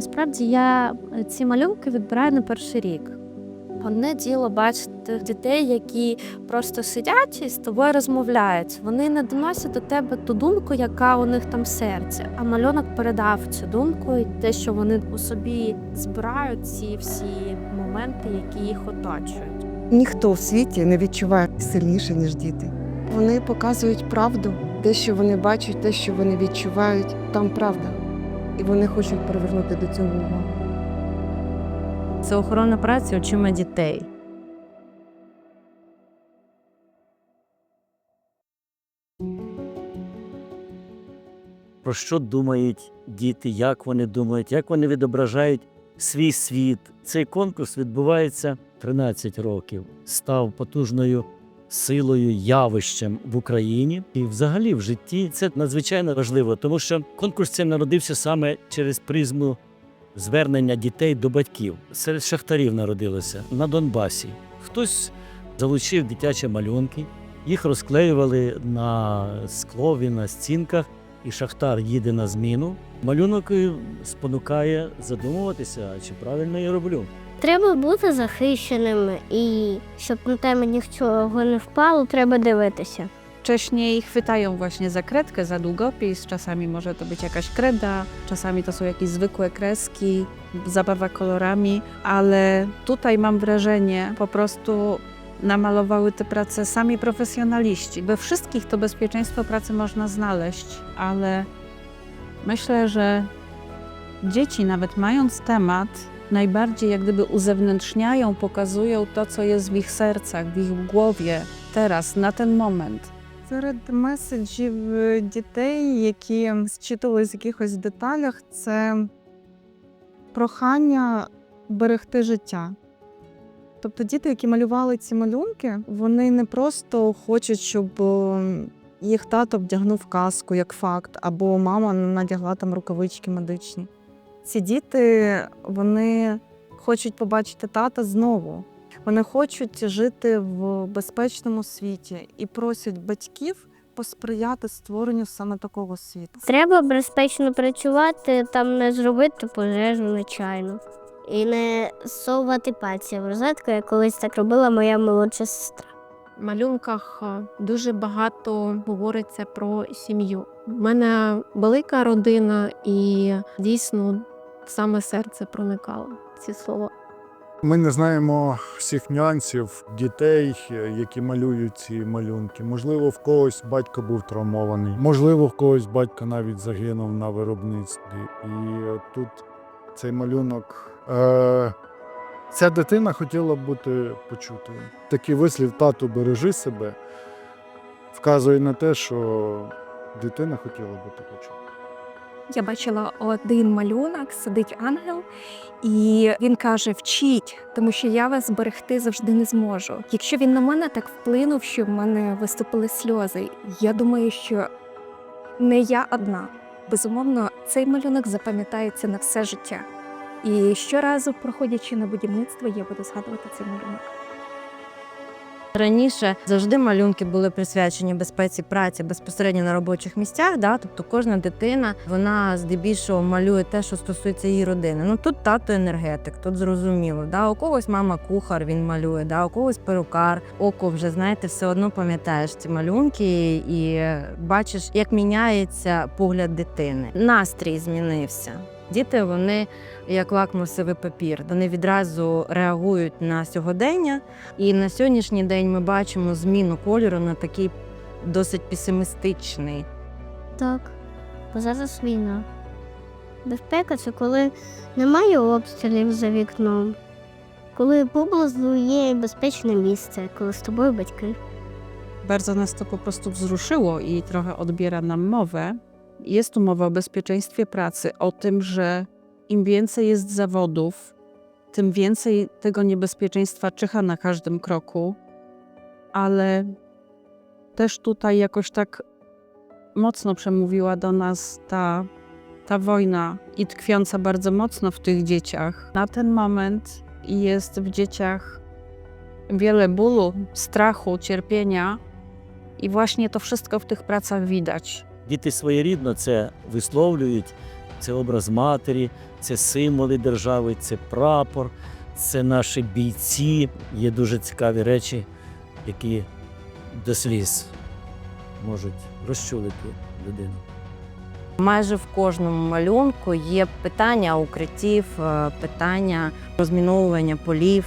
Насправді я е, ці малюнки відбираю на перший рік. Одне діло бачити дітей, які просто сидять і з тобою розмовляють. Вони не доносять до тебе ту думку, яка у них там в серці. А малюнок передав цю думку і те, що вони у собі збирають ці всі моменти, які їх оточують. Ніхто в світі не відчуває сильніше, ніж діти. Вони показують правду, те, що вони бачать, те, що вони відчувають, там правда. І вони хочуть привернути до цього увагу. Це охорона праці очима дітей. про що думають діти, як вони думають, як вони відображають свій світ. Цей конкурс відбувається 13 років, став потужною силою, явищем в Україні і взагалі в житті. Це надзвичайно важливо, тому що конкурс цей народився саме через призму звернення дітей до батьків. Серед шахтарів народилося на Донбасі. Хтось залучив дитячі малюнки, їх розклеювали на склові, на стінках і Шахтар їде на зміну, малюнок спонукає задумуватися, чи правильно я роблю. Треба бути захищеним і щоб на тебе нічого не wpало, треба dywitися. Wcześniej chwytają właśnie za kredkę, za długopis, czasami może to być jakaś kreda, czasami to są jakieś zwykłe kreski, zabawa kolorami, ale tutaj mam wrażenie, po prostu namalowały te prace sami profesjonaliści. We wszystkich to bezpieczeństwo pracy można znaleźć, ale myślę, że dzieci nawet mając temat, najbardziej jak gdyby uzewnętrzniają, pokazują to, co jest w ich sercach, w ich głowie, teraz, na ten moment. Серед меседжів е, дітей, які зчитувались в якихось деталях, це прохання берегти життя. Тобто діти, які малювали ці малюнки, вони не просто хочуть, щоб е, їх тато вдягнув каску як факт, або мама надягла там рукавички медичні. Ці діти вони хочуть побачити тата знову. Вони хочуть жити в безпечному світі і просять батьків посприяти створенню саме такого світу. Треба безпечно працювати, там не зробити пожежу нечайно. І не совати пальці в розетку, як колись так робила моя молодша сестра. В малюнках е, дуже багато говориться про сім'ю. У мене велика родина, і дійсно саме серце проникало ці слова. Ми не знаємо всіх нюансів дітей, які малюють ці малюнки. Можливо, в когось батько був травмований, можливо, в когось батько навіть загинув на виробництві. І тут цей малюнок. Е- ця дитина хотіла бути почутою. Такий вислів тату бережи себе вказує на те, що дитина хотіла бути почутою. Я бачила один малюнок, сидить ангел, і він каже: Вчіть, тому що я вас зберегти завжди не зможу. Якщо він на мене так вплинув, що в мене виступили сльози, я думаю, що не я одна. Безумовно, цей малюнок запам'ятається на все життя. І щоразу, проходячи на будівництво, я буду згадувати цей малюнок. Раніше завжди малюнки були присвячені безпеці праці безпосередньо на робочих місцях. Да? Тобто кожна дитина вона здебільшого малює те, що стосується її родини. Ну тут тато енергетик, тут зрозуміло. Да? У когось мама кухар, він малює, да? у когось перукар, око вже знаєте, все одно пам'ятаєш ці малюнки і бачиш, як міняється погляд дитини. Настрій змінився. Діти вони як лакмусовий папір. Вони відразу реагують на сьогодення. І на сьогоднішній день ми бачимо зміну кольору на такий досить песимістичний. Так, бо зараз війна. Безпека це коли немає обстрілів за вікном, коли поблизу є безпечне місце, коли з тобою батьки. Bardzo nas to po prostu wzruszyło i trochę odbiera nam mowę. Jest tu mowa o bezpieczeństwie pracy, o tym, że im więcej jest zawodów, tym więcej tego niebezpieczeństwa czyha na każdym kroku, ale też tutaj jakoś tak mocno przemówiła do nas ta, ta wojna i tkwiąca bardzo mocno w tych dzieciach. Na ten moment jest w dzieciach wiele bólu, strachu, cierpienia. I właśnie to wszystko w tych pracach widać. Діти своєрідно це висловлюють це образ матері, це символи держави, це прапор, це наші бійці. Є дуже цікаві речі, які до сліз можуть розчулити людину. Майже в кожному малюнку є питання укриттів, е, питання розміновування полів,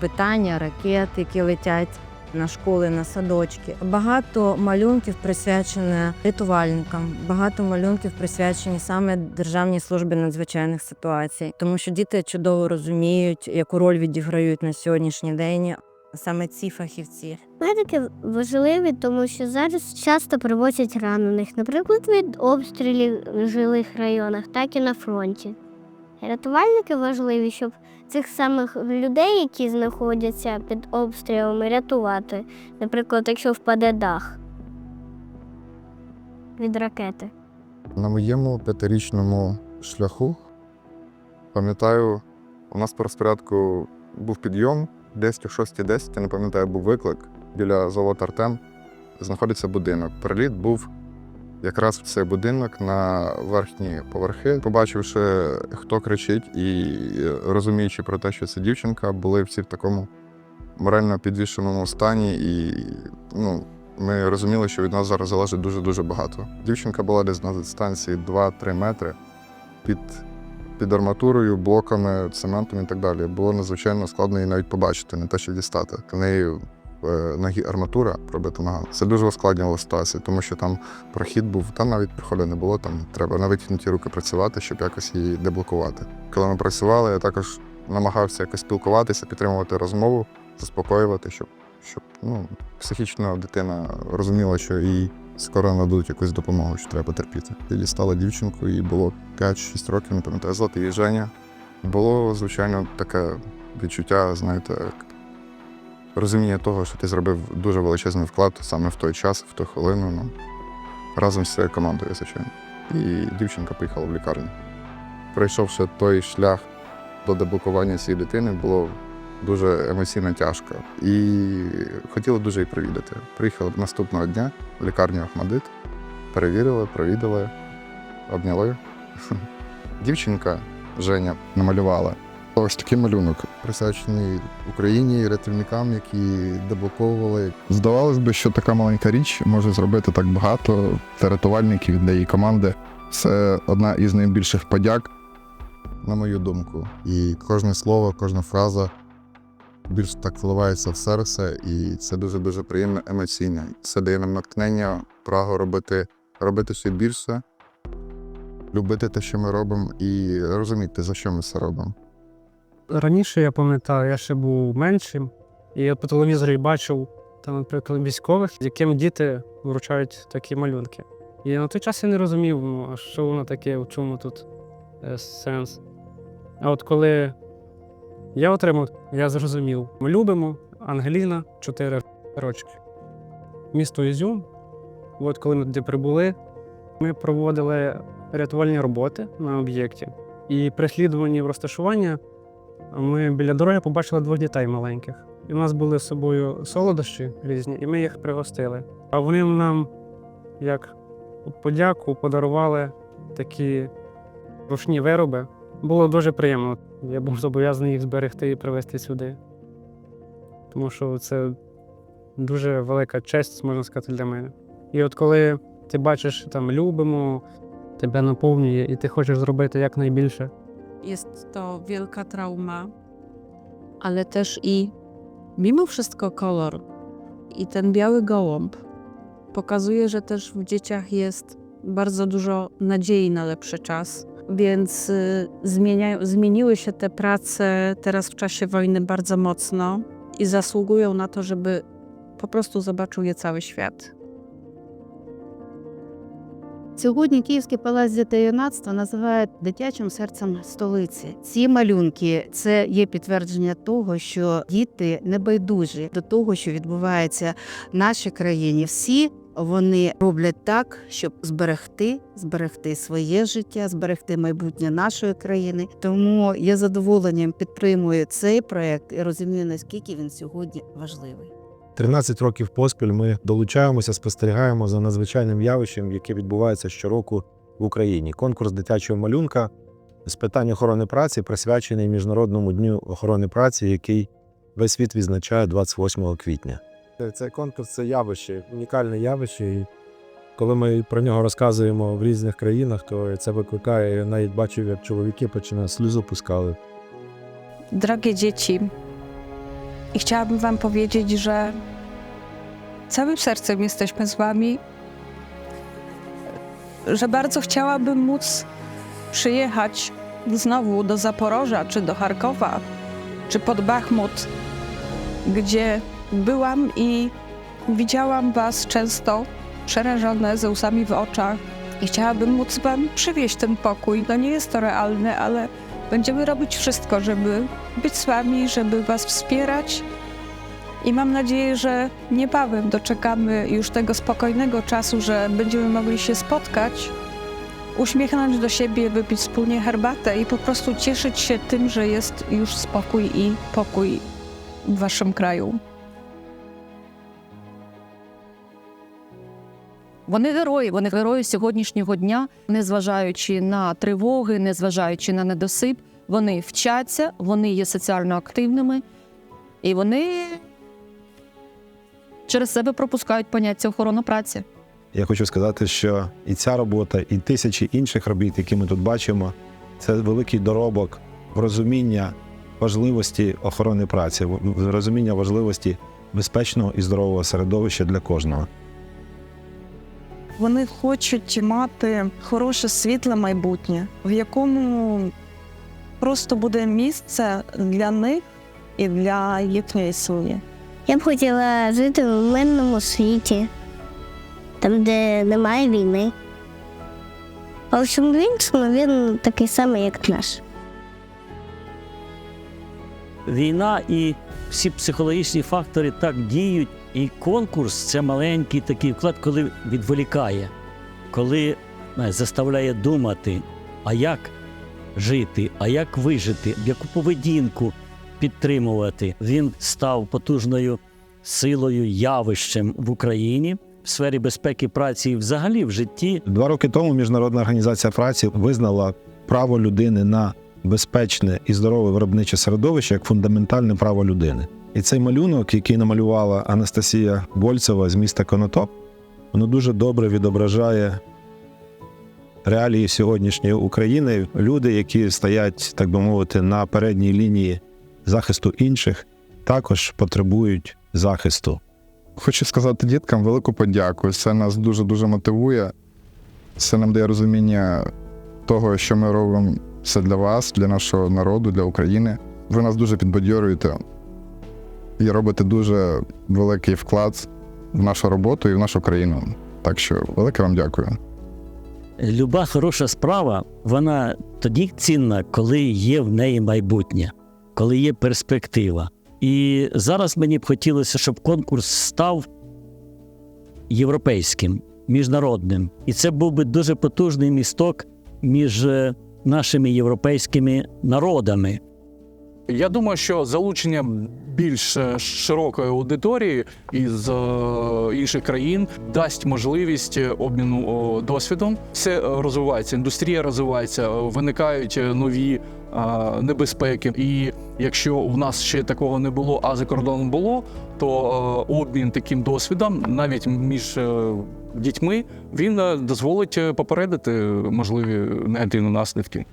питання ракет, які летять на школи, на садочки. Багато малюнків присвячені рятувальникам, багато малюнків присвячені саме Державній службі надзвичайних ситуацій, тому що діти чудово розуміють, яку роль відіграють на сьогоднішній день саме ці фахівці. Медики важливі, тому що зараз часто привозять ранених, наприклад, від обстрілів в жилих районах, так і на фронті. Рятувальники важливі, щоб цих самих людей, які знаходяться під обстрілами, рятувати. Наприклад, якщо впаде дах від ракети. На моєму п'ятирічному шляху, пам'ятаю, у нас по розпорядку був підйом, десь о 6.10, я не пам'ятаю, був виклик біля заводу Артем. Знаходиться будинок. Приліт був якраз в цей будинок на верхні поверхи. Побачивши, хто кричить, і розуміючи про те, що це дівчинка, були всі в такому морально підвішеному стані, і ну, ми розуміли, що від нас зараз залежить дуже-дуже багато. Дівчинка була десь на дистанції 2-3 метри під, під арматурою, блоками, цементом і так далі. Було надзвичайно складно її навіть побачити, не те, що дістати. В неї в ногі арматура пробита нога. Це дуже ускладнювало ситуацію, тому що там прохід був, там навіть проходу не було, там треба на витягнуті руки працювати, щоб якось її деблокувати. Коли ми працювали, я також намагався якось спілкуватися, підтримувати розмову, заспокоювати, щоб щоб ну, психічно дитина розуміла, що їй скоро нададуть якусь допомогу, що треба терпіти. Я дістала дівчинку, їй було 5-6 років, не пам'ятаю, звати її. Було, звичайно, таке відчуття, знаєте, розуміння того, що ти зробив дуже величезний вклад саме в той час, в ту хвилину. Ну, разом з цією командою, звичайно. І дівчинка поїхала в лікарню. Пройшовши той шлях до деблокування цієї дитини, було дуже емоційно тяжко. І хотіли дуже її провідати. Приїхали наступного дня в лікарню Ахмадит, перевірили, провідали, обняли. Дівчинка Женя намалювала ось такий малюнок, присвячений Україні, рятівникам, які деблоковували. Здавалось би, що така маленька річ може зробити так багато для рятувальників, для її команди. Це одна із найбільших подяк, на мою думку. І кожне слово, кожна фраза більш так вливається в серце, і це дуже дуже приємно емоційно. Це дає нам натхнення, прагу робити, робити ще більше, любити те, що ми робимо, і розуміти, за що ми це робимо. Раніше я пам'ятаю, я ще був меншим, і я по телевізорі бачив там, наприклад, військових, яким діти вручають такі малюнки. І на той час я не розумів, ну, що воно таке, в чому тут е, сенс. А от коли я отримав, я зрозумів. Ми любимо Ангеліна 4 рочки. Місто Ізюм. От коли ми туди прибули, ми проводили рятувальні роботи на об'єкті. І при в розташування ми біля дороги побачили двох дітей маленьких. І в нас були з собою солодощі різні, і ми їх пригостили. А вони нам, як подяку, подарували такі ручні вироби. Було дуже приємно. Я був зобов'язаний їх зберегти і привезти сюди. Тому що це дуже велика честь, можна сказати, для мене. І от коли ти бачиш там любимо, тебе наповнює, і ти хочеш зробити якнайбільше. Jest to wielka trauma, ale też i mimo wszystko kolor i ten biały gołąb pokazuje, że też w dzieciach jest bardzo dużo nadziei na lepszy czas. Więc y, zmieniły się te prace teraz w czasie wojny bardzo mocno i zasługują na to, żeby po prostu zobaczył je cały świat. Сьогодні Київський палац дітей називають дитячим серцем столиці. Ці малюнки це є підтвердження того, що діти не байдужі до того, що відбувається в нашій країні. Всі вони роблять так, щоб зберегти, зберегти своє життя, зберегти майбутнє нашої країни. Тому я задоволенням підтримую цей проект і розумію, наскільки він сьогодні важливий. 13 років поспіль ми долучаємося, спостерігаємо за надзвичайним явищем, яке відбувається щороку в Україні. Конкурс дитячого малюнка з питань охорони праці присвячений Міжнародному дню охорони праці, який весь світ відзначає 28 квітня. Цей конкурс це явище, унікальне явище. І коли ми про нього розказуємо в різних країнах, то це викликає, я навіть бачив, як чоловіки починають сльозу пускали. Drogie dzieci, i chciałabym Wam powiedzieć, że całym sercem jesteśmy z Wami, że bardzo chciałabym móc przyjechać znowu do Zaporoża, czy do Charkowa, czy pod Bachmut, gdzie byłam i widziałam Was często przerażone ze łzami w oczach. I chciałabym móc Wam przywieźć ten pokój. No nie jest to realne, ale będziemy robić wszystko, żeby być z Wami, żeby Was wspierać. I mam nadzieję, że niebawem doczekamy już tego spokojnego czasu, że będziemy mogli się spotkać, uśmiechnąć do siebie, wypić wspólnie herbatę i po prostu cieszyć się tym, że jest już spokój i pokój w Waszym kraju. Вони герої, вони герої сьогоднішнього дня, незважаючи на тривоги, незважаючи на недосип, вони вчаться, вони є соціально активними і вони через себе пропускають поняття охорона праці. Я хочу сказати, що і ця робота, і тисячі інших робіт, які ми тут бачимо, це великий доробок в розуміння важливості охорони праці, розуміння важливості безпечного і здорового середовища для кожного. Вони хочуть мати хороше світле майбутнє, в якому просто буде місце для них і для їхньої сім'ї. Я б хотіла жити в мирному світі, там, де немає війни. А в всьому іншому він такий самий, як наш. Війна і всі психологічні фактори так діють, і конкурс це маленький такий вклад, коли відволікає, коли знаєш, заставляє думати, а як жити, а як вижити, яку поведінку підтримувати. Він став потужною силою, явищем в Україні в сфері безпеки праці і взагалі в житті. Два роки тому Міжнародна організація праці визнала право людини на безпечне і здорове виробниче середовище як фундаментальне право людини. І цей малюнок, який намалювала Анастасія Больцева з міста Конотоп, воно дуже добре відображає реалії сьогоднішньої України. Люди, які стоять, так би мовити, на передній лінії захисту інших, також потребують захисту. Хочу сказати діткам велику подяку. Це нас дуже-дуже мотивує. Це нам дає розуміння того, що ми робимо все для вас, для нашого народу, для України. Ви нас дуже підбадьорюєте і робите дуже великий вклад в нашу роботу і в нашу країну. Так що велике вам дякую. Люба хороша справа, вона тоді цінна, коли є в неї майбутнє, коли є перспектива. І зараз мені б хотілося, щоб конкурс став європейським, міжнародним. І це був би дуже потужний місток між е, нашими європейськими народами. Я думаю, що залучення більш е, широкої аудиторії із е, інших країн дасть можливість е, обміну досвідом. Все розвивається, індустрія розвивається, виникають нові небезпеки. І якщо в нас ще такого не було, а за кордоном було, то обмін таким досвідом, навіть між дітьми, він дозволить попередити можливі негативні наслідки.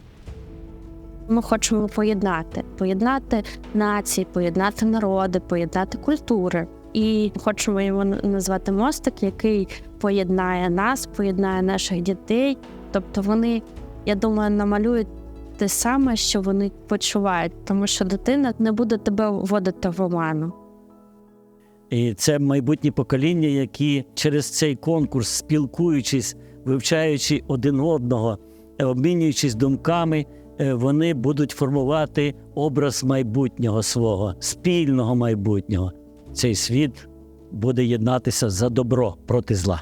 Ми хочемо поєднати, поєднати нації, поєднати народи, поєднати культури. І хочемо його назвати мостик, який поєднає нас, поєднає наших дітей. Тобто вони, я думаю, намалюють те саме, що вони почувають, тому що дитина не буде тебе вводити в оману. І це майбутні покоління, які через цей конкурс, спілкуючись, вивчаючи один одного, обмінюючись думками, вони будуть формувати образ майбутнього свого, спільного майбутнього. Цей світ буде єднатися за добро проти зла.